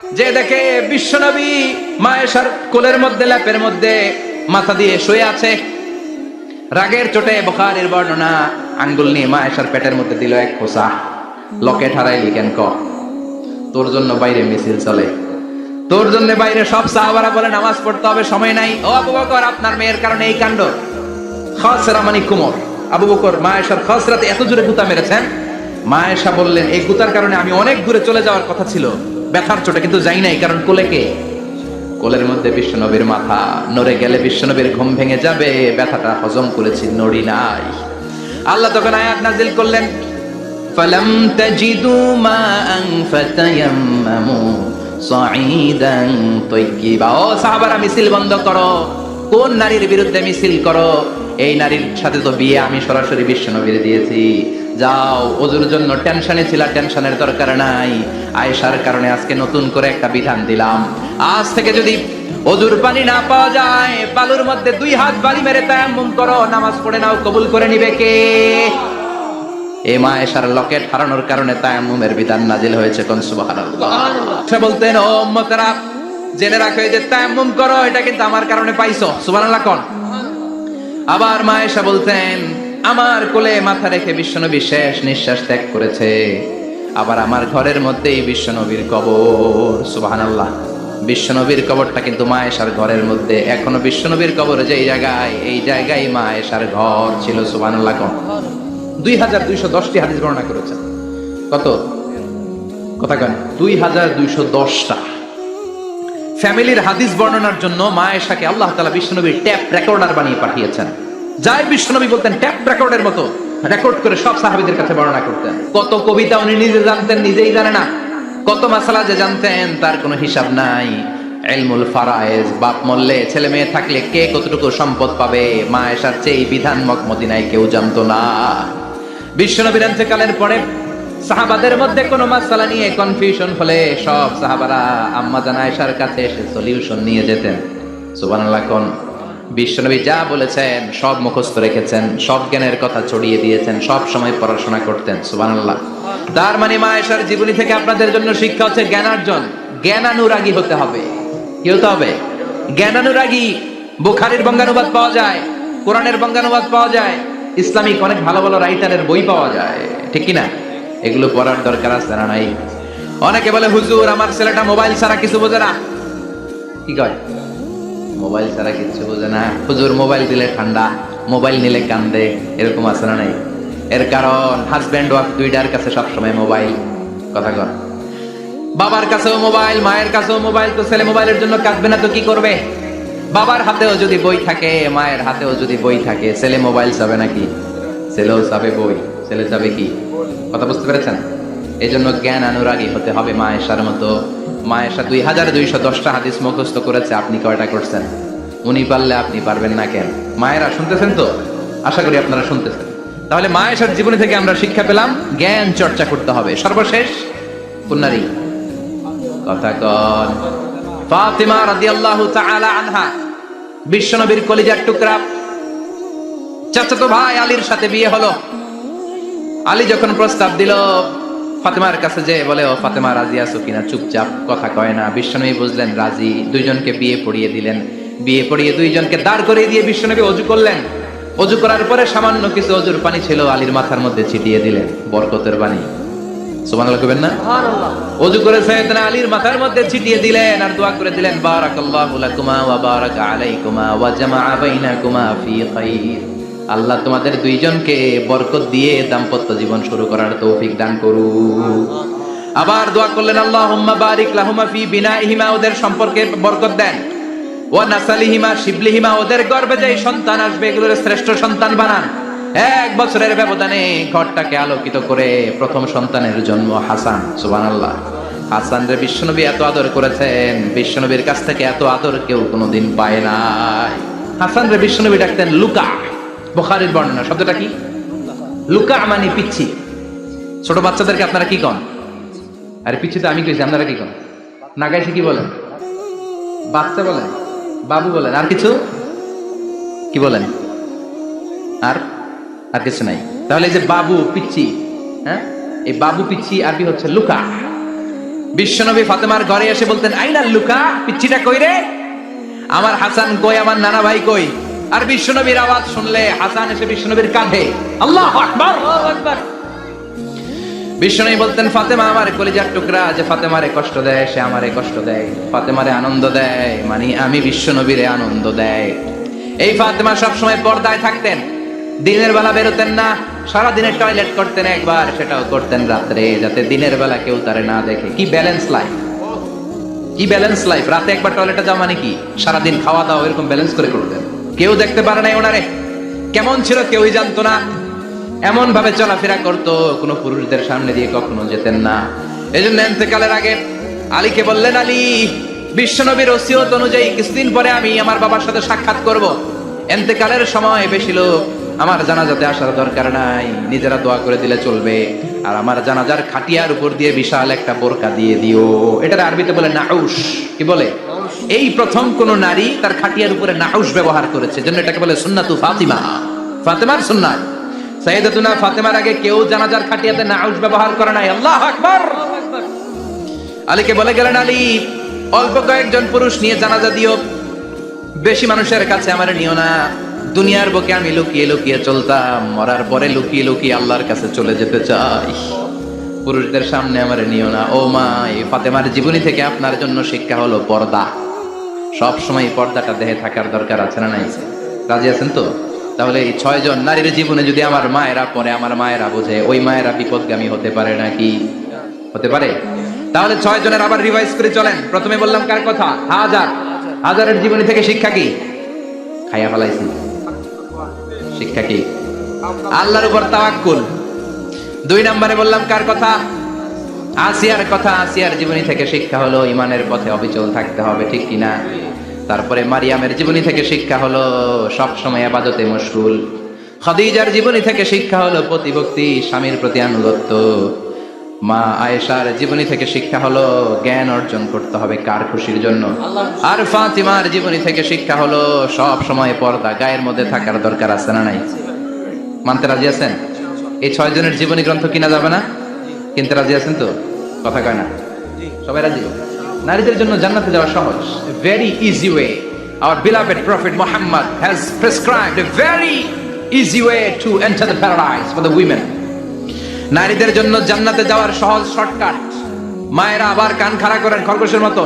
যে দেখে বিশ্বনবী মায়েশার কোলের মধ্যে, ল্যাপের মধ্যে মাথা দিয়ে শুয়ে আছে। রাগের চোটে বখারের বর্ণনা, আঙ্গুল নিয়ে মায়েশার পেটের মধ্যে দিল এক খোসা। লকেট হারাইলি কেন ক, তোর জন্য বাইরে মিছিল চলে। তোর জন্য বাইরে সব সাহাবারা বলে নামাজ পড়তে হবে, সময় নাই। ও আবু বকর, আপনার মেয়ের কারণে এই কাণ্ড। খসরা মানে কুমর। আবু বকর মায়েশার খসরাতে এত জোরে গুতা মেরেছেন। মায়েশা বললেন, এই গুতার কারণে আমি অনেক দূরে চলে যাওয়ার কথা ছিল। ব্যথার চোটে, কিন্তু যাই নাই, কারণ কোলে কে? কোলের মধ্যে বিশ্বনবীর মাথা, নড়ে গেলে বিশ্বনবীর ঘুম ভেঙে যাবে, ব্যথাটা হজম করেছি, নড়ি নাই। আল্লাহ তখন আয়াত নাজিল করলেন, ফলম তাজিদু মা আং ফাতায়াম্মামু সাঈদান তাইয়্যিবা ও সাহাবারা, মিছিল বন্ধ করো। কোন নারীর বিরুদ্ধে মিছিল করো? এই নারীর সাথে তো বিয়ে আমি সরাসরি বিশ্বনবীর দিয়েছি। যাও ওজুর জন্য টেনশনে ছিল টেনশনের দরকার নাই। আয়েশার কারণে আজকে নতুন করে একটা বিধান দিলাম। আজ থেকে যদি অজুর পানি না পাওয়া যায় বালুর মধ্যে দুই হাত বালি মেরে তায়াম্মুম করো নামাজ পড়ে নাও কবুল করে নিবে কে? এ মা এসার লকেট হারানোর কারণে তায়াম্মুমের বিধান নাজিল হয়েছে কোন? সুবহানাল্লাহ। সে বলতেন ও উম্মতেরা জেনে রাখো যে তায়াম্মুম করো এটা কিন্তু আমার কারণে পাইছো। সুবহানাল্লাহ কোন? আবার মা এসা বলতেন আমার কোলে মাথা রেখে বিশ্বনবী শেষ নিঃশ্বাস ত্যাগ করেছে। আবার আমার ঘরের মধ্যেই বিশ্বনবীর কবর। সুবহানাল্লাহ। বিশ্বনবীর কবরটা কিন্তু মা এসার ঘরের মধ্যে। এখনও বিশ্বনবীর কবর যেই জায়গায়, এই জায়গায় মা এসার ঘর ছিল, সুবহানাল্লাহ কোন। দুই হাজার দুইশো দশটি হাদিস বর্ণনা করেছেন কত? কথা কেন। দুই হাজার দুইশো দশটা। ফ্যামিলির হাদিস বর্ণনার জন্য মা এশাকে আল্লাহ তালা বিশ্বনবীর ট্যাপ রেকর্ডার বানিয়ে পাঠিয়েছেন। যাই বিষ্ণনবী বলতেন ট্যাপ রেকর্ডের মতো রেকর্ড করে সব সাহাবিদের কাছে বর্ণনা করতেন। কত কবিতা উনি নিজে জানতেন, নিজেই জানে না। কত মাসালা যে জানতেন, তার কোনো হিসাব নাই। এলমুল ফারায়েজ, বাপ মরলে ছেলে মেয়ে থাকলে কে কতটুকু সম্পদ পাবে? মা এসার চেয়ে বিধান মক মদিনায় কেউ জানতো না। বিশ্বনবীর কালের পরে সাহাবাদের মধ্যে কোনো মাসালা নিয়ে কনফিউশন হলে সব সাহাবারা আম্মা জান আয়েশার কাছে এসে সলিউশন নিয়ে যেতেন। সুবহানাল্লাহ, কোন? বিশ্বনবী যা বলেছেন, সব মুখস্থ রেখেছেন, সব জ্ঞানের কথা ছড়িয়ে দিয়েছেন, সব সময় পড়াশোনা করতেন, সুবহানাল্লাহ। তার মানে মা আয়েশার জীবনী থেকে আপনাদের জন্য শিক্ষা হচ্ছে জ্ঞানার্জন, জ্ঞানানুরাগী হতে হবে। কি হতে হবে? জ্ঞানানুরাগী, বুখারীর বঙ্গানুবাদ পাওয়া যায়, কোরআনের বঙ্গানুবাদ পাওয়া যায়, ইসলামিক অনেক ভালো ভালো রাইটারের বই পাওয়া যায়, ঠিক কি না এগুলো পড়ার দরকার আছে না নাই? অনেকে বলে, হুজুর, আমার ছেলেটা মোবাইল ছাড়া কিছু বোঝে না। কি কয়? মোবাইল ছাড়া কিছু বোঝে না। হুজুর, মোবাইল দিলে ঠান্ডা, মোবাইল নিলে কান্দে, এরকম আছে না নাই? এর কারণ হাজব্যান্ড ওয়াইফ দুইটার কাছে সবসময় মোবাইল। কথা কর বাবার কাছেও মোবাইল, মায়ের কাছেও মোবাইল, তো ছেলে মোবাইলের জন্য কাঁদবে না তো কি করবে? বাবার হাতেও যদি বই থাকে, মায়ের হাতেও যদি বই থাকে, ছেলে মোবাইল চাবে নাকি? ছেলেও চাবে বই। ছেলে চাবে কি? কথা বুঝতে পেরেছেন? এই জন্য জ্ঞান অনুরাগী হতে হবে মায়েশার মতো। মায়েশা দুই হাজার দুইশো দশটা হাদিস মুখস্থ করেছে, আপনি কয়টা করছেন? উনি পারলে আপনি পারবেন না কেন? মায়েরা শুনতেছেন তো? আশা করি আপনারা শুনতেছেন। তাহলে মায়েশার জীবনী থেকে আমরা শিক্ষা পেলাম, জ্ঞান চর্চা করতে হবে। সর্বশেষ পুনারি কথা কন। ফাতিমা রাদিয়াল্লাহু তাআলা আনহা, বিশ্বনবীর কলিজার টুকরা। চাচাতো ভাই আলীর সাথে বিয়ে হলো। আলী যখন প্রস্তাব দিল ফাতেমার কাছে যে বলে ও ফাতেমা রাজি আছো কিনা? চুপচাপ কথা কয় না। বিশ্বনবী বুঝলেন রাজি। দুইজনকে বিয়ে পড়িয়ে দিলেন। বিয়ে পড়িয়ে দুইজনকে দাঁড় করিয়ে দিয়ে বিশ্বনবী অজু করলেন। অজু করার পরে সামান্য কিছু অজুর পানি ছিল আলীর মাথার মধ্যে ছিটিয়ে দিলেন। বরকতের পানি। সুবহানাল্লাহ কইবেন না? অজু করে সাইয়েদনা আলীর মাথার মধ্যে ছিটিয়ে দিলেন আর দোয়া করে দিলেন বারাকাল্লাহু লাকুমা ওয়া বারাকা আলাইকুমা ওয়া জামাআ বাইনাকুমা ফি খাইর। আল্লাহ তোমাদের দুইজনকে বরকত দিয়ে দাম্পত্য জীবন শুরু করার তৌফিক দান করু আবার দোয়া করলেন, আল্লাহুম্মা বারিক লাহুমা ফি বিনাইহিমা ওদের সম্পর্কে বরকত দেন। ওয়া নাসালিহিমা, শিবলিহিমা ওদের গর্ভে যে সন্তান আসবে, এগুলোর শ্রেষ্ঠ সন্তান বানান। এক বছরের ব্যবধানে ঘরটাকে আলোকিত করে প্রথম সন্তানের জন্ম হাসান, সুবহানাল্লাহ। হাসান রে বিশ্বনবী এত আদর করেছেন, বিশ্বনবীর কাছ থেকে এত আদর কেউ কোনোদিন পায় নাই। হাসান রে বিশ্বনবী ডাকতেন, লুকা বুখারীর বর্ণনা, শব্দটা কি? লুকা মানে পিচ্ছি। ছোট বাচ্চাদেরকে আপনারা কি কন? আরে পিচ্ছি তো আমি কইছি আপনারা কি কন? নাগাইছে কি বলেন? বাচ্চা বলেন? বাবু বলেন? আর কিছু? কি বলেন? আর? আর কিছু নাই। তাহলে এই যে বাবু, পিচ্ছি হ্যাঁ? এই বাবু, পিচ্ছি, আরবি হচ্ছে লুকা। বিশ্বনবী ফাতেমার ঘরে এসে বলতেন, আইনাল লুকা, পিচ্ছিটা কই রে? আমার হাসান কই, আমার নানা ভাই কই? আর বিশ্বনবীর আওয়াজ শুনলে হাসান এসে বিশ্বনবীর কাঁধে। আল্লাহ আকবার বিশ্বনবী বলতেন, ফাতেমা আমার কলিজার টুকরা, যে ফাতেমারে কষ্ট দেয়, সে আমারে কষ্ট দেয়। ফাতেমারে আনন্দ দেয় মানে আমি বিশ্বনবীরে আনন্দ দেয়। এই ফাতেমা সবসময় পর্দায় থাকতেন। দিনের বেলা বেরোতেন না সারা দিনের টয়লেট করতেন একবার, সেটাও করতেন রাত্রে, যাতে দিনের বেলা কেউ তারে না দেখে। কি ব্যালেন্স লাইফ কি ব্যালেন্স লাইফ রাতে একবার টয়লেটে যাওয়া মানে কি? সারাদিন খাওয়া দাওয়া এরকম ব্যালেন্স করে করতেন। কেউ দেখতে পারে নাই ওনারে। কেমন ছিল কেউই জানতো না। এমন ভাবে চলাফেরা করতো, কোনো পুরুষদের সামনে দিয়ে কখনো যেতেন না। এই জন্য এতেকালের আগে আলীকে বললেন, আলী, বিশ্বনবীর ওসিয়ত অনুযায়ী কিছুদিন পরে আমি আমার বাবার সাথে সাক্ষাৎ করব। এতেকালের সময় বেশি লোক, আমার জানাজাতে আসার দরকার নাই। নিজেরা দোয়া করে দিলে চলবে। আর আমার জানাজার খাটিয়ার উপর দিয়ে বিশাল একটা বোরকা দিয়ে দিও। এটা আরবিতে বলে নাউস কি বলে? এই প্রথম কোন নারী তার খাটিয়ার উপরে নাউস ব্যবহার করেছে জন্য এটাকে বলে সুন্নাতু ফাতিমা। ফাতেমার সুন্নাত। সাইয়েদাতুনা ফাতেমার আগে কেউ জানাজার খাটিয়াতে নাউস ব্যবহার করে নাই। আল্লাহ আকবার! আলীকে বলে গেলেন, আলী, অল্প কয়েকজন পুরুষ নিয়ে জানাজা দিও। বেশি মানুষের কাছে আমার নিও না। দুনিয়ার বুকে আমি লুকিয়ে লুকিয়ে চলতাম। মরার পরে লুকিয়ে লুকিয়ে আল্লাহর কাছে চলে যেতে চাই। পুরুষদের সামনে আমার নিও না। ও মা, এই ফাতেমার জীবনী থেকে আপনার জন্য শিক্ষা হলো পর্দা। সব সময় পর্দাটা দেহে থাকার দরকার আছে না নাই? রাজি আছেন তো? তাহলে এই ছয় জন নারীর জীবনে যদি আমার মায়েরা পরে আমার মায়েরা বোঝে, ওই মায়েরা বিপদগামী হতে পারে নাকি? হতে পারে? তাহলে ছয় জনের আবার রিভাইজ করে চলেন। প্রথমে বললাম কার কথা? হাজার। হাজারের জীবনী থেকে শিক্ষা কি? খাইয়া ফেলাইছি। শিক্ষা কি? আল্লাহর উপর তাওয়াক্কুল। দুই নম্বরে বললাম কার কথা? আসিয়ার কথা আসিয়ার জীবনী থেকে শিক্ষা হলো, ইমানের পথে অবিচল থাকতে হবে, ঠিক কিনা? তারপরে মারিয়ামের জীবনী থেকে শিক্ষা হলো, সব সময় আবাদতে মশগুল। খদিজার জীবনী থেকে শিক্ষা হলো, প্রতিভক্তি, স্বামীর প্রতি আনুগত্য। মা আয়েশার জীবনী থেকে শিক্ষা হলো, জ্ঞান অর্জন করতে হবে কার খুশির জন্য? আর ফাতিমার জীবনী থেকে শিক্ষা হলো, সব সময় পর্দা গায়ের মধ্যে থাকার দরকার আছে না নাই? মানতে রাজি আছেন? এই ছয় জনের জীবনী গ্রন্থ কিনা যাবে না? কিনতে রাজি আছেন তো? কথা কয় না? সবাই রাজি? নারীদের জন্য জান্নাতে যাওয়া সহজ। Very easy way our beloved prophet Muhammad has prescribed a very easy way to enter the paradise for the women. নারীদের জন্য জান্নাতে যাওয়ার সহজ শর্টকাট মায়েরা আবার কান খাড়া করেন খরগোশের মতো।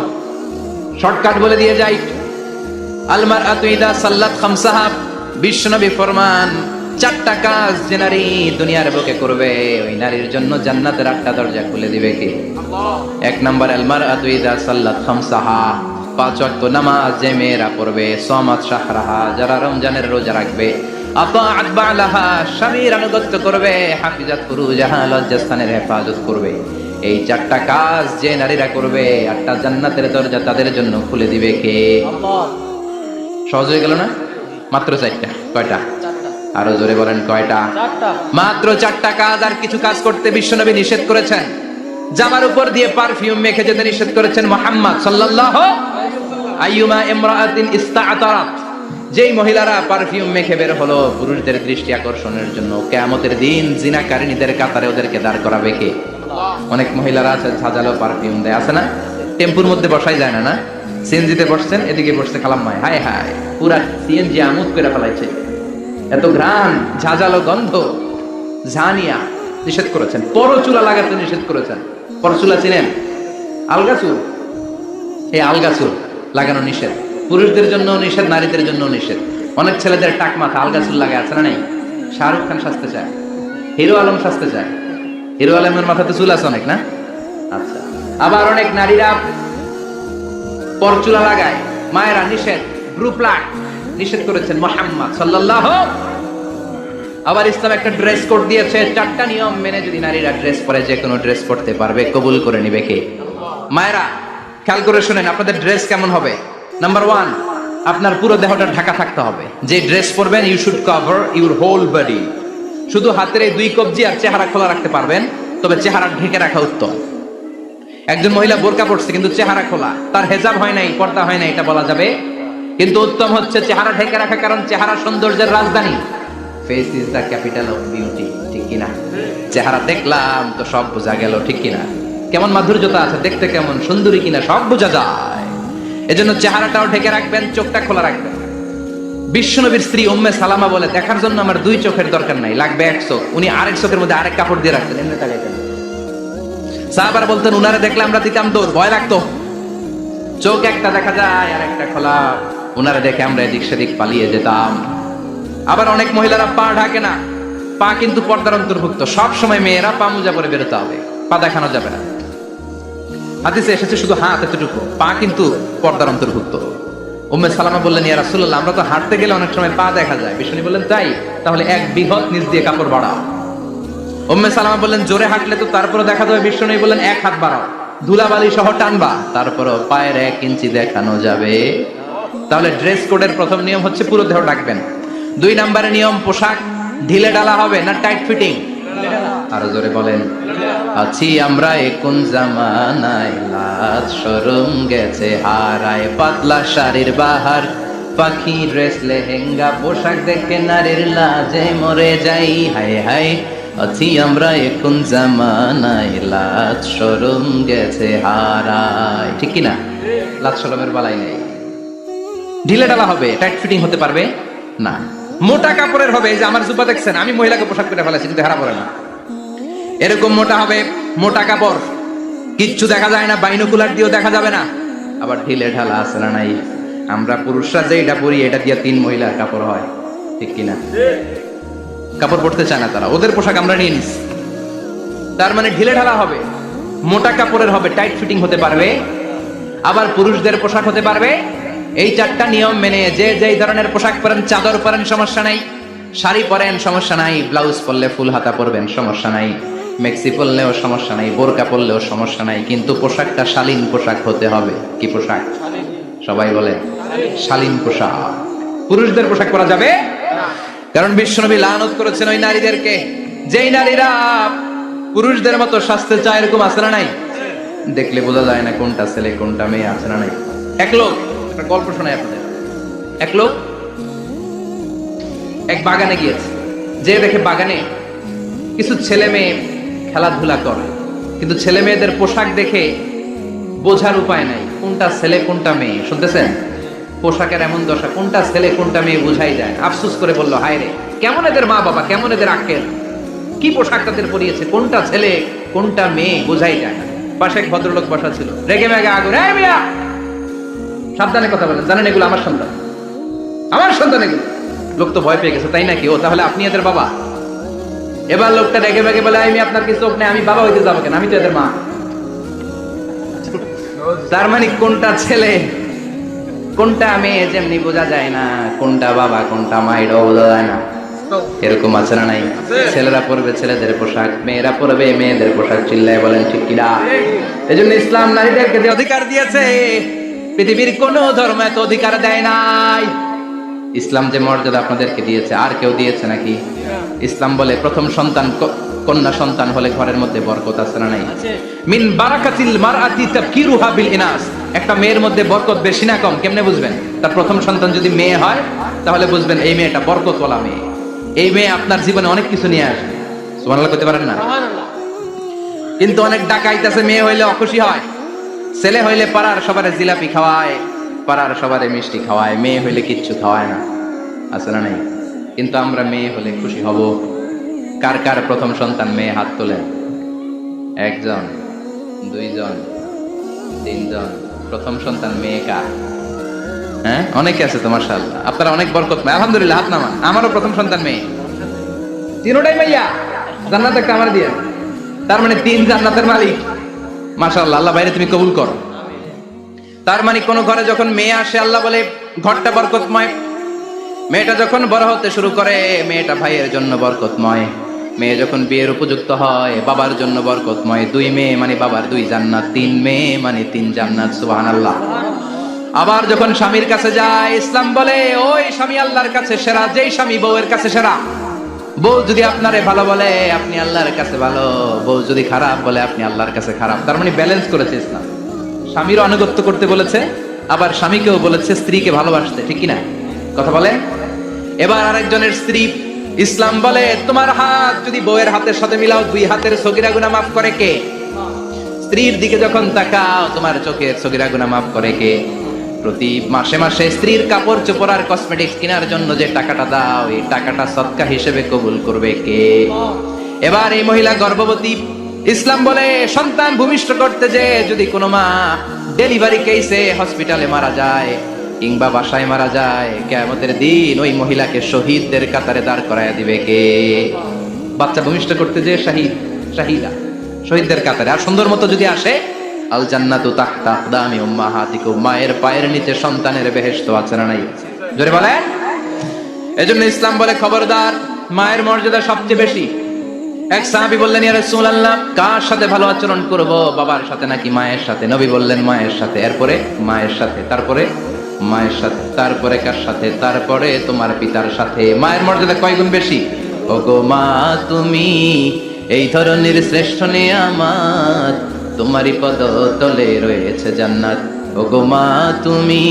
শর্টকাট বলে দিয়ে যাই আলমার আতুইদা সাল্লাত খামসাহাব বিশ্বনবী ফরমান চারটা কাজ যে নারী দুনিয়ার বুকে করবে ওই নারীর জন্য জান্নাতের আটটা দরজা খুলে দিবে কে? এক নম্বর আলমার আতুইদা সাল্লাত খামসাহা। পাঁচ ওয়াক্ত নামাজ যে মেয়েরা পড়বে সমাজ শাহরাহা যারা রমজানের রোজা রাখবে। আতাআত বালাহা স্বামীর আনুগত্য করবে হাফিজাত ফুরুজাহা লজ্জাস্থানের হেফাজত করবে। এই চারটা কাজ যে নারীরা করবে আটটা জান্নাতের দরজা তাদের জন্য খুলে দিবে কে? সহজ হয়ে গেল না? মাত্র চারটা কয়টা? আরও জোরে বলেন কয়টা? মাত্র চারটা কাজ আর কিছু কাজ করতে বিশ্বনবী নিষেধ করেছেন। জামার উপর দিয়ে পারফিউম মেখে যেতে নিষেধ করেছেন মোহাম্মদ সাল্লাল্লাহু আইয়ুমা ইমরাআতিন ইস্তাআতারাত। যেই মহিলারা পারফিউম মেখে বের হলো পুরুষদের দৃষ্টি আকর্ষণের জন্য কেয়ামতের দিন জিনাকারিনীদের কাতারে ওদেরকে দাঁড় করাবে কে? অনেক মহিলারা আছে ঝাঁঝালো পারফিউম দেয় আছে না? টেম্পুর মধ্যে বসাই যায় না না? সিএনজিতে বসছেন এদিকে বসছে খালাম্মায় হায় হায় পুরা সিএনজি আমুদ করে ফেলাইছে। এত ঘ্রাণ, ঝাঁঝালো গন্ধ। ঝানিয়া নিষেধ করেছেন। পরচুলা লাগাতে নিষেধ করেছেন। পরচুলা চিনেন? আলগা চুল এই আলগা চুল লাগানো নিষেধ। পুরুষদের জন্য নিষেধ, নারীদের জন্য নিষেধ। অনেক ছেলেদের টাক মাথা আলগা চুল লাগে আছে না নাই? শাহরুখ খান সাজতে চায়। হিরো আলম সাজতে চায়। হিরো আলমের মাথাতে চুল আছে অনেক, না? আচ্ছা। আবার অনেক নারীরা পরচুলা লাগায়। মায়েরা নিষেধ, গ্রুপ লাগ। নিষেধ করেছেন মোহাম্মদ সাল্লাল্লাহু আবার ইসলাম একটা ড্রেস কোড দিয়েছে, চারটা নিয়ম মেনে যদি নারীরা ড্রেস পরে যে কোনো ড্রেস পরতে পারবে, কবুল করে নিবে কে? মায়েরা, খেয়াল করে শুনেন, আপনাদের ড্রেস কেমন হবে? নাম্বার ওয়ান আপনার পুরো দেহটা ঢাকা থাকতে হবে। যে ড্রেস পরবেন you should cover your whole body শুধু হাতের এই দুই কবজি আর চেহারা খোলা রাখতে পারবেন, তবে চেহারা ঢেকে রাখা উত্তম। একজন মহিলা বোরকা পড়ছে কিন্তু চেহারা খোলা। তার হেজাব হয় নাই, পর্দা হয় নাই, এটা বলা যাবে কিন্তু উত্তম হচ্ছে চেহারা ঢেকে রাখা, কারণ চেহারা সৌন্দর্যের রাজধানী। Face is the capital of beauty ঠিক কিনা? চেহারা দেখলাম তো সব বোঝা গেল, ঠিক কিনা? কেমন মাধুর্যতা আছে, দেখতে কেমন সুন্দরী কিনা, সব বোঝা যায়। এজন্য চেহারাটাও ঢেকে রাখবেন, চোখটা খোলা রাখবেন। বিশ্বনবীর স্ত্রী উম্মে সালামা বলে, দেখার জন্য আমার দুই চোখের দরকার নাই, লাগবে এক চোখ। উনি আরেক চোখের মধ্যে আরেক কাপড় দিয়ে রাখতেন, এমনি সাহাবার বলতেন, উনারে দেখলে আমরা দিতাম দৌড়, ভয় লাগতো। চোখ একটা দেখা যায়, আর একটা খোলা। উনারে দেখে আমরা এদিক সেদিক পালিয়ে যেতাম। আবার অনেক মহিলারা পা ঢাকে না। পা কিন্তু পর্দার অন্তর্ভুক্ত। সব সময় মেয়েরা পা মোজা পরে বেরোতে হবে। পা দেখানো যাবে না। হাদিসে এসেছে শুধু হাত এতটুকু। পা কিন্তু পর্দার অন্তর্ভুক্ত। উম্মে সালামা বললেন, ইয়া রাসূলুল্লাহ, আমরা তো হাঁটতে গেলে অনেক সময় পা দেখা যায়। বিষ্ণু বললেন, তাই। তাহলে এক বৃহৎ নিচ দিয়ে কাপড় বাড়াও। উম্মে সালামা বললেন, জোরে হাঁটলে তো তারপরে দেখা যাবে। বিষ্ণু বললেন, এক হাত বাড়াও। ধুলাবালি সহ টানবা। তারপরও পায়ের এক ইঞ্চি দেখানো যাবে। তাহলে ড্রেস কোডের প্রথম নিয়ম হচ্ছে পুরো দেহ ডাকবেন দুই নম্বরের নিয়ম, পোশাক, ঢিলে ডালা হবে না টাইট ফিটিং আরও জোরে বলেন। আছি আমরা এখন জামানায় লাজ সরম গেছে হারায় পাতলা শাড়ির বাহার। পাখি ড্রেস লেহেঙ্গা, পোশাক দেখে নারীর লাজে মরে যাই। হায় হায় আছি আমরা এখন জামানায় লাজ সরম গেছে হারায়। ঠিক কি না লাজ সরমের বালাই নেই। ঢিলে ডালা হবে টাইট ফিটিং হতে পারবে? না। মোটা কাপড়ের হবে যে আমার জুব্বা দেখছেন, আমি মহিলাকে পোশাক করে ফেলেছি কিন্তু হারা পড়ে না। এরকম মোটা হবে, মোটা কাপড়। কিচ্ছু দেখা যায় না, বাইনোকুলার দিয়েও দেখা যাবে না। আবার ঢিলে ঢালা আছে না নাই? আমরা পুরুষরা যে এটা পরি, এটা দিয়ে তিন মহিলার কাপড় হয়। ঠিক কিনা? কাপড় পরতে চায় না তারা, ওদের পোশাক আমরা নিয়ে নিস তার মানে ঢিলে ঢালা হবে, মোটা কাপড়ের হবে টাইট ফিটিং হতে পারবে। আবার পুরুষদের পোশাক হতে পারবে। এই চারটা নিয়ম মেনে যে যেই ধরনের পোশাক পরেন, চাদর পরেন, সমস্যা নাই। শাড়ি পরেন, সমস্যা নাই। ব্লাউজ পরলে ফুল হাতা পরবেন, সমস্যা নাই। মেক্সি পরলেও সমস্যা নাই। বোরকা পরলেও সমস্যা নাই। কিন্তু পোশাকটা শালীন পোশাক হতে হবে। কি পোশাক? সবাই বলে, শালীন পোশাক। পুরুষদের পোশাক পরা যাবে? কারণ বিশ্বনবী লানত করেছেন ওই নারীদেরকে। যেই নারীরা পুরুষদের মতো স্বাস্থ্য চায় এরকম আছে না নাই? দেখলে বোঝা যায় না কোনটা ছেলে, কোনটা মেয়ে আছে না নাই। এক লোক। একটা গল্প শোনাই আপনাদের। এক লোক এক বাগানে গিয়েছে। যে দেখে বাগানে কিছু ছেলে মেয়ে খেলাধুলা করে। কিন্তু ছেলে মেয়েদের পোশাক দেখে বোঝার উপায় নাই, কোনটা ছেলে, কোনটা মেয়ে। শুনতেছেন? পোশাকের এমন দশা, কোনটা ছেলে, কোনটা মেয়ে বোঝাই যায়। আফসুস করে বলল, হায় রে, কেমন এদের মা বাবা, কেমন এদের আক্কেল? কি পোশাক তাদের পরিয়েছে? কোনটা ছেলে, কোনটা মেয়ে বোঝাই যায় পাশে এক ভদ্রলোক বসা ছিল। রেগে মেগে আগুন সাবধানে কথা বলেন জানেন এগুলো আমার সন্তান। আমার সন্তান এগুলো। লোক তো ভয় পেয়ে গেছে তাই নাকি? ও তাহলে আপনি এদের বাবা? এবার লোকটা রেগে মেগে বলে আমি আপনার কি চোখ নেই? আমি বাবা হইতে যাব কেন? আমি তো এদের মা। তার মানে কোনটা ছেলে কোনটা মেয়ে যেমনি বোঝা যায় না কোনটা বাবা কোনটা মা এটাও বোঝা যায় না। এরকম আছে না নাই? ছেলেরা পরবে ছেলেদের পোশাক মেয়েরা পরবে মেয়েদের পোশাক চিল্লায় বলেন ঠিক কিনা এই জন্য ইসলাম নারীদেরকে যে অধিকার দিয়েছে পৃথিবীর কোন ধর্ম এত অধিকার দেয় নাই। ইসলাম যে মর্যাদা আপনাদেরকে দিয়েছে আর কেউ দিয়েছে নাকি? ইসলাম বলে প্রথম সন্তান কন্যা সন্তান হলে ঘরের মধ্যে বরকত আছে না নাই? মিন বারাকাতিল মারআতি তাফকিরুহা বিল ইনাস। একটা মেয়ের মধ্যে বরকত বেশি না কম কেমনে বুঝবেন? তার প্রথম সন্তান যদি মেয়ে হয় তাহলে বুঝবেন এই মেয়েটা বরকতওয়ালা মেয়ে। এই মেয়ে আপনার জীবনে অনেক কিছু নিয়ে আসবে। সুবহানাল্লাহ করতে পারেন না? কিন্তু অনেক ডাকাইত আছে মেয়ে হইলে অখুশি হয়। ছেলে হইলে পাড়ার সবারে জিলাপি খাওয়ায়, পাড়ার সবারে মিষ্টি খাওয়ায়, মেয়ে হইলে কিচ্ছু খাওয়ায় না। আছে না নাই? কিন্তু আমরা মেয়ে হলে খুশি হব। কার কার প্রথম সন্তান মেয়ে হাত তোলেন একজন, দুইজন, তিনজন। প্রথম সন্তান মেয়ে কার? হ্যাঁ? অনেকে আছে তোমার সাল আপনারা অনেক বরকত আলহামদুলিল্লাহ, হাত নামান। আমারও প্রথম সন্তান মেয়ে। তিনোটাই মাইয়া। জান্নাত একটা আমার দিয়ে। তার মানে তিন জান্নাতের মালিক। মাশাআল্লাহ, আল্লাহ বাইরে তুমি কবুল করো। তার মানে কোন ঘরে যখন মেয়ে আসে, আল্লাহ বলে, ঘরটা বরকতময়। মেয়েটা যখন বড় হতে শুরু করে, মেয়েটা ভাইয়ের জন্য বরকতময়। মেয়ে যখন বিয়ের উপযুক্ত হয়, বাবার জন্য বরকতময়। দুই মেয়ে মানে বাবার দুই জান্নাত, তিন মেয়ে মানে তিন জান্নাত, সুবহানাল্লাহ। আবার যখন স্বামীর কাছে যায়, ইসলাম বলে, ওই স্বামী আল্লাহর কাছে সেরা, যেই স্বামী বউয়ের কাছে সেরা। বউ যদি আপনারে ভালো বলে, আপনি আল্লাহর কাছে ভালো। বউ যদি খারাপ বলে, আপনি আল্লাহর কাছে খারাপ। তার মানে ব্যালেন্স করেছে ইসলাম। স্বামীর আনুগত্য করতে বলেছে, আবার স্বামীকেও বলেছে স্ত্রীকে ভালোবাসতে, ঠিক কিনা? কথা বলে? এবার আরেকজনের স্ত্রী, ইসলাম বলে, তোমার হাত যদি বউয়ের হাতের সাথে মিলাও, দুই হাতের সগিরা গুনা মাফ করে কে? স্ত্রীর দিকে যখন তাকাও, তোমার চোখের সগিরা গুনা মাফ করে কে? প্রতি মাসে মাসে স্ত্রীর কাপড় চোপড় আর কসমেটিক্স কেনার জন্য যে টাকাটা দাও, এই টাকাটা সৎকা হিসেবে কবুল করবে কে? এবার এই মহিলা গর্ভবতী। ইসলাম বলে, সন্তান ভূমিষ্ঠ করতে যে যদি কোনো মা ডেলিভারি কেসে হসপিটালে মারা যায় কিংবা বাসায় মারা যায় কেমতের দিন ওই মহিলাকে শহীদদের কাতারে দাঁড় করায় দিবে কে? বাচ্চা ভূমিষ্ঠ করতে যে শাহিদ শাহিদা শহীদদের কাতারে। আর সুন্দর মতো যদি আসে আল জান্নাতু তাহতা আকদামি উম্মাহাতিকুম। মায়ের পায়ের নিচে সন্তানের বেহেশত আছে না নাই? জোরে বলেন? এজন্য ইসলাম বলে খবরদার, মায়ের মর্যাদা সবচেয়ে বেশি। এক সাহাবী বললেন, ইয়া রাসূলুল্লাহ, কার সাথে ভালো আচরণ করব? বাবার সাথে নাকি মায়ের সাথে? নবী বললেন, মায়ের সাথে। এরপরে, মায়ের সাথে। তারপরে, মায়ের সাথে। তারপরে, কার সাথে? তারপরে, তোমার পিতার সাথে। মায়ের মর্যাদা কয় গুণ বেশি? ওগো মা, তুমি এই ধরনের শ্রেষ্ঠ আমার তোমারই পদ তলে রয়েছে জান্নাত। ওগো মা, তুমি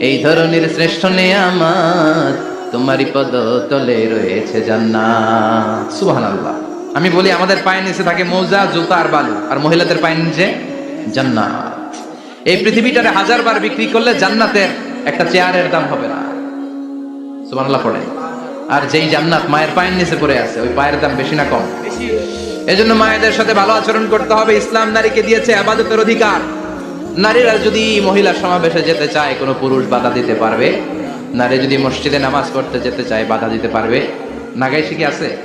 এই ধরনের শ্রেষ্ঠ আমার তোমারই পদ তলে রয়েছে জান্নাত। সুবহানাল্লাহ। আমি বলি, আমাদের পায়ের নিচে থাকে মোজা, জুতা আর বালু, আর মহিলাদের পায়ের নিচে জান্নাত। এই পৃথিবীটারে হাজার বার বিক্রি করলে জান্নাতের একটা চেয়ারের দাম হবে না। সুবহানাল্লাহ পড়ে। আর যেই জান্নাত মায়ের পায়ের নিচে পড়ে আছে, ওই পায়ের দাম বেশি না কম। এজন্য মায়েদের সাথে ভালো আচরণ করতে হবে। ইসলাম নারীকে দিয়েছে আবাদতের অধিকার। নারীরা যদি মহিলা সমাবেশে যেতে চায়, কোনো পুরুষ বাধা দিতে পারবে। নারী যদি মসজিদে নামাজ পড়তে যেতে চায়, বাধা দিতে পারবে। নাগাই শিখে আছে?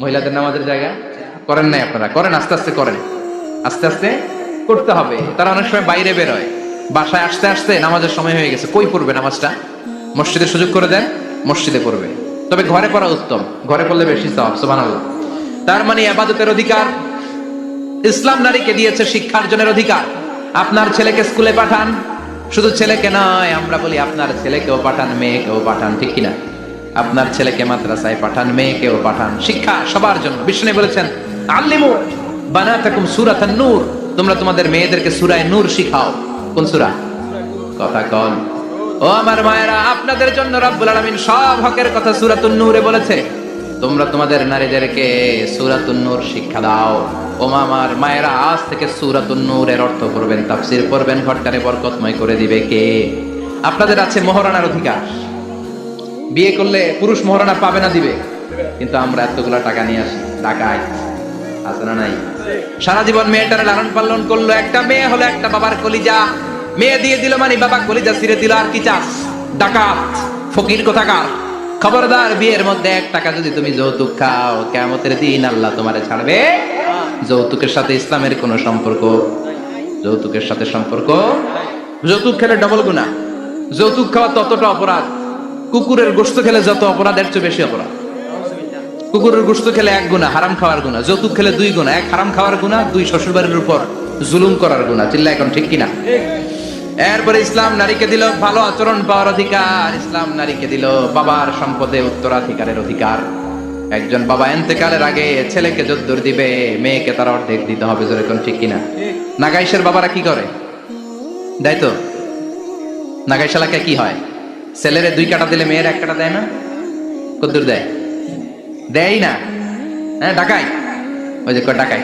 মহিলাদের নামাজের জায়গা? করেন নাই আপনারা? করেন, আস্তে আস্তে করেন। আস্তে আস্তে করতে হবে। তারা অনেক সময় বাইরে বেরোয় বাসায় আসতে আসতে নামাজের সময় হয়ে গেছে। কই পড়বে নামাজটা? মসজিদে সুযোগ করে দেন, মসজিদে পড়বে। তবে ঘরে পড়া উত্তম। ঘরে পড়লে বেশি সব সুবহানাল্লাহ। তার মানে আবাদতের অধিকার। ইসলাম নারীকে দিয়েছে শিক্ষার্জনের অধিকার। আপনার ছেলেকে স্কুলে পাঠান। শুধু ছেলেকে নয়, আমরা বলি আপনার ছেলেকেও পাঠান, মেয়েকেও পাঠান, ঠিক কিনা? আপনার ছেলেকে মাদ্রাসায় পাঠান, মেয়েকেও পাঠান। শিক্ষা সবার জন্য। বিষ্ণু বলেছেন, আল্লিমু বানাতাকুম সূরাতান নূর। তোমরা তোমাদের মেয়েদেরকে সূরায়ে নূর শিখাও। কোন সূরা? কথা কন। ও আমার মায়েরা, আপনাদের জন্য রব্বুল আলামিন সব হকের কথা সূরাতুন নূরে বলেছে। তোমরা তোমাদের নারীদেরকে সূরাতুন নূর শিক্ষা দাও। ও আমার মায়েরা আজ থেকে সূরাতুন নূরের অর্থ করবেন তাফসীর করবেন ঘরটারে বরকতময় করে দিবে কে? আপনাদের আছে মহারানার অধিকার। বিয়ে করলে পুরুষ মহারানা পাবে না দিবে। কিন্তু আমরা এতগুলা টাকা নিয়ে আসি। টাকায় আছে না নাই? সারা জীবন মেয়েটার লালন পালন করল। একটা মেয়ে হলো একটা বাবার কলিজা। মেয়ে দিয়ে দিল মানে বাবা কলিজা ছিঁড়ে দিল। আর কি চাস? ডাকাত, ফকির কোথাকার? খবরদার বিয়ের মধ্যে এক টাকা যদি তুমি যৌতুক খাও কেমতের দিন আল্লাহ তোমারে ছাড়বে। যৌতুকের সাথে ইসলামের কোনো সম্পর্ক? যৌতুকের সাথে সম্পর্ক? যৌতুক খেলে ডবল গুণা যৌতুক খাওয়া ততটা অপরাধ। কুকুরের গোস্ত খেলে যত অপরাধ, এর চেয়ে বেশি অপরাধ। কুকুরের গোস্ত খেলে এক গুণা হারাম খাওয়ার গুণা যৌতুক খেলে দুই গুণা এক হারাম খাওয়ার গুণা দুই শ্বশুরবাড়ির উপর জুলুম করার গুণা চিল্লা এখন ঠিক কিনা? এরপরে ইসলাম নারীকে দিল ভালো আচরণ পাওয়ার অধিকার। ইসলাম নারীকে দিল বাবার সম্পদে উত্তরাধিকারের অধিকার। একজন বাবা এন্তেকালের আগে ছেলেকে যদ্দুর দিবে, মেয়েকে তার অর্ধেক দিতে হবে যেরকম ঠিক কিনা? নাগাইশের বাবারা কি করে? দেয় তো। নাগাইশালাকে কি হয়? ছেলেরে দুই কাটা দিলে মেয়ের এক কাটা দেয় না? কদ্দুর দেয়। দেয় না। হ্যাঁ ডাকাই ওই যে ডাকাই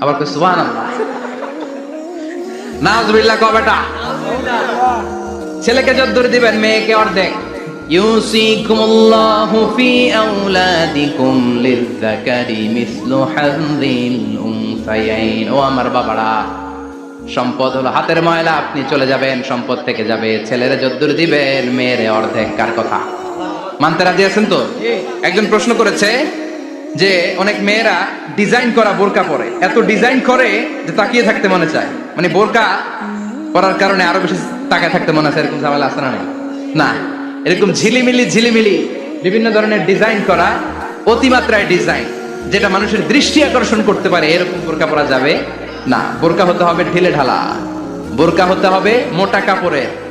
আবার কই সুবহান আল্লাহ নাজবিল্লাহ কবেটা ছেলেকে যদ্দুর দিবেন মেয়েকে অর্ধেক। ইউসিকুমুল্লাহু ফি আওলাদিকুম লিযযাকারি মিসলু হাযিল উনসায়াইন ও আমার বাবারা সম্পদ হলো হাতের ময়লা আপনি চলে যাবেন সম্পদ থেকে যাবে। ছেলেরে যদ্দুর দিবেন মেয়েরে অর্ধেক কার কথা? মানতে রাজি আছেন তো? একজন প্রশ্ন করেছে যে অনেক মেয়েরা ডিজাইন করা বোরকা পরে। এত ডিজাইন করে যে তাকিয়ে থাকতে মনে চায়। মানে বোরকা পরার কারণে আরও বেশি তাকায় থাকতে মনে আছে, এরকম ঝামেলা আছে না? না। এরকম ঝিলিমিলি ঝিলিমিলি বিভিন্ন ধরনের ডিজাইন করা অতিমাত্রায় ডিজাইন যেটা মানুষের দৃষ্টি আকর্ষণ করতে পারে, এরকম বোরকা পরা যাবে না। বোরকা হতে হবে ঢিলে ঢালা। বোরকা হতে হবে মোটা কাপড়ের।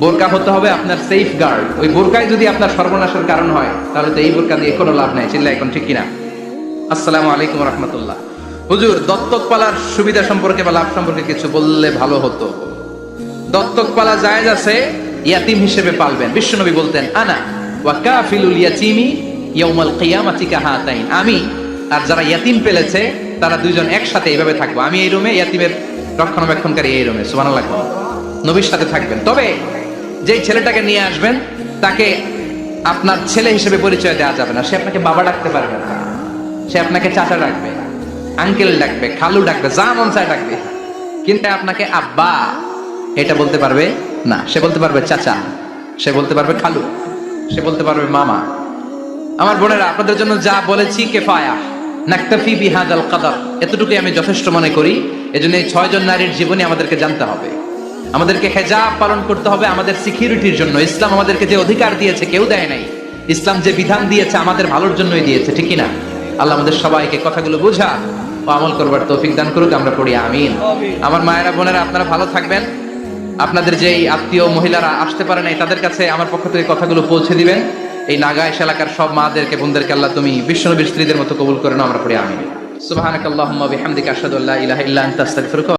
বোরকা হতে হবে আপনার সেফ গার্ড ওই বোরকায় যদি আপনার সর্বনাশের কারণ হয়, তাহলে তো এই বোরকা দিয়ে কোনো লাভ নাই চিল্লা এখন ঠিক কিনা? আসসালামু আলাইকুম রহমতুল্লাহ। হুজুর, দত্তক পালার সুবিধা সম্পর্কে বা লাভ সম্পর্কে কিছু বললে ভালো হতো। দত্তক পালা জায়েজ আছে, ইয়াতিম হিসেবে পালবেন। বিশ্বনবী বলতেন, আনা ওয়া কাফিলুল ইয়াতিমি ইয়াউমাল কিয়ামাতি কাহাতাইন। আমি আর যারা ইয়াতিম পেলেছে তারা দুইজন একসাথে এইভাবে থাকব। আমি এই রুমে, ইয়াতিমের রক্ষণাবেক্ষণকারী এই রুমে লাগবো নবীর সাথে থাকবেন। তবে যেই ছেলেটাকে নিয়ে আসবেন, তাকে আপনার ছেলে হিসেবে পরিচয় দেওয়া যাবে না। সে আপনাকে বাবা ডাকতে পারবে না। সে আপনাকে চাচা ডাকবে, আঙ্কেল ডাকবে, খালু ডাকবে, যা মন চায় ডাকবে। কিন্তু আপনাকে আব্বা এটা বলতে পারবে না। সে বলতে পারবে চাচা, সে বলতে পারবে খালু, সে বলতে পারবে মামা। আমার বোনেরা, আপনাদের জন্য যা বলেছি কেফায়া। নাকতাফি বিহাদাল কাদার। এতটুকুই আমি যথেষ্ট মনে করি। এজন্য এই ছয়জন নারীর জীবনী আমাদেরকে জানতে হবে। আমাদেরকে হেজাব পালন করতে হবে আমাদের সিকিউরিটির জন্য। ইসলাম আমাদেরকে যে অধিকার দিয়েছে কেউ দেয় নাই। ইসলাম যে বিধান দিয়েছে আমাদের ভালোর জন্যই দিয়েছে ঠিকই না আল্লাহ আমাদের সবাইকে কথাগুলো বোঝা ও আমল করবার তৌফিক দান করুক, আমরা পড়ি, আমিন। আমার মায়েরা, বোনেরা, আপনারা ভালো থাকবেন। আপনাদের যেই আত্মীয় মহিলারা আসতে পারে নাই, তাদের কাছে আমার পক্ষ থেকে কথাগুলো পৌঁছে দিবেন। এই নাগাইশ এলাকার সব মাদেরকে, বোনদেরকে আল্লাহ তুমি বিশ্বনবীর স্ত্রীদের মতো কবুল করে নাও, আমরা পড়ি, আমিন। সুবহানাকাল্লাহুম্মা বিহামদিকা আশহাদু আল্লা ইলাহা ইল্লা আনতা